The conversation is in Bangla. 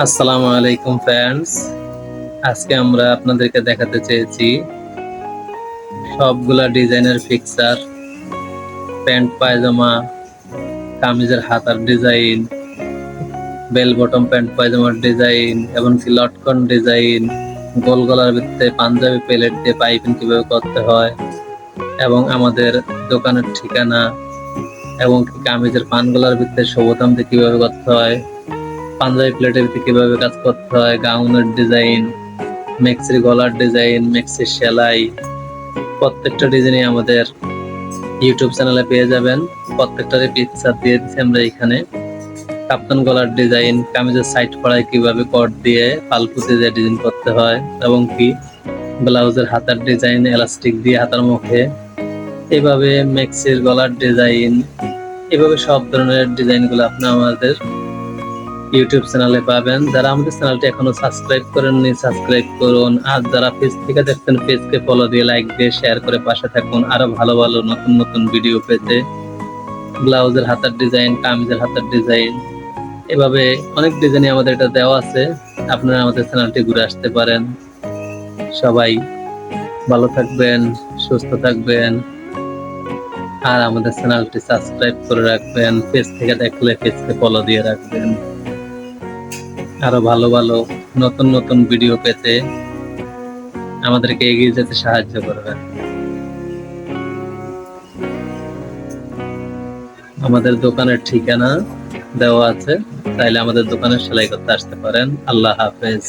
আসসালামু আলাইকুম ফ্রেন্ডস আজকে আমরা আপনাদেরকে দেখাতে চেয়েছি সবগুলা ডিজাইনের পিকচার প্যান্ট, পায়জামা, কামিজের হাতার ডিজাইন বেল বটম প্যান্ট, পায়জামার ডিজাইন এমনকি লটকন ডিজাইন গোল গলার ভিত্তিতে পাঞ্জাবি প্লেট দিয়ে পাইপিং কীভাবে করতে হয়, এবং আমাদের দোকানের ঠিকানা, এবং কামিজের পানগলার ভিত্তিতে সবতাম দিয়ে কীভাবে করতে হয় পাঞ্জাবি প্লেটের কীভাবে কাজ করতে হয়, গাউনের ডিজাইন মেক্সির গলার ডিজাইন মেক্সির সেলাই, প্রত্যেকটা ডিজাইনই আমাদের ইউটিউব চ্যানেলে পেয়ে যাবেন। প্রত্যেকটারই পিকচার দিয়ে দিচ্ছি আমরা এখানে। কাপ্তান গলার ডিজাইন কামিজের সাইড পড়ায় কীভাবে কট দিয়ে পালপুতে দিয়ে ডিজাইন করতে হয়, এবং কি ব্লাউজের হাতার ডিজাইন এলাস্টিক দিয়ে হাতার মুখে। এভাবে মেক্সির গলার ডিজাইন এভাবে সব ধরনের ডিজাইনগুলো আপনি আমাদের ইউটিউব চ্যানেলে পাবেন। যারা আমাদের চ্যানেলটি এখনও সাবস্ক্রাইব করেননি সাবস্ক্রাইব করুন। আর যারা পেজ থেকে দেখছেন পেজকে ফলো দিয়ে লাইক দিয়ে শেয়ার করে পাশে থাকুন। আরও ভালো ভালো নতুন নতুন ভিডিও পেতে। ব্লাউজের হাতার ডিজাইন কামিজের হাতার ডিজাইন এভাবে অনেক ডিজাইনই আমাদের এটা দেওয়া আছে। আপনারা আমাদের চ্যানেলটি ঘুরে আসতে পারেন। সবাই ভালো থাকবেন, সুস্থ থাকবেন। আর আমাদের চ্যানেলটি সাবস্ক্রাইব করে রাখবেন। পেজ থেকে দেখলে পেজকে ফলো দিয়ে রাখবেন। আরও ভালো ভালো নতুন নতুন ভিডিও পেতে আমাদেরকে এগিয়ে যেতে সাহায্য করবেন আমাদের দোকানের ঠিকানা দেওয়া আছে তাইলে আমাদের দোকানে সেলাই করতে আসতে পারেন। আল্লাহ হাফেজ।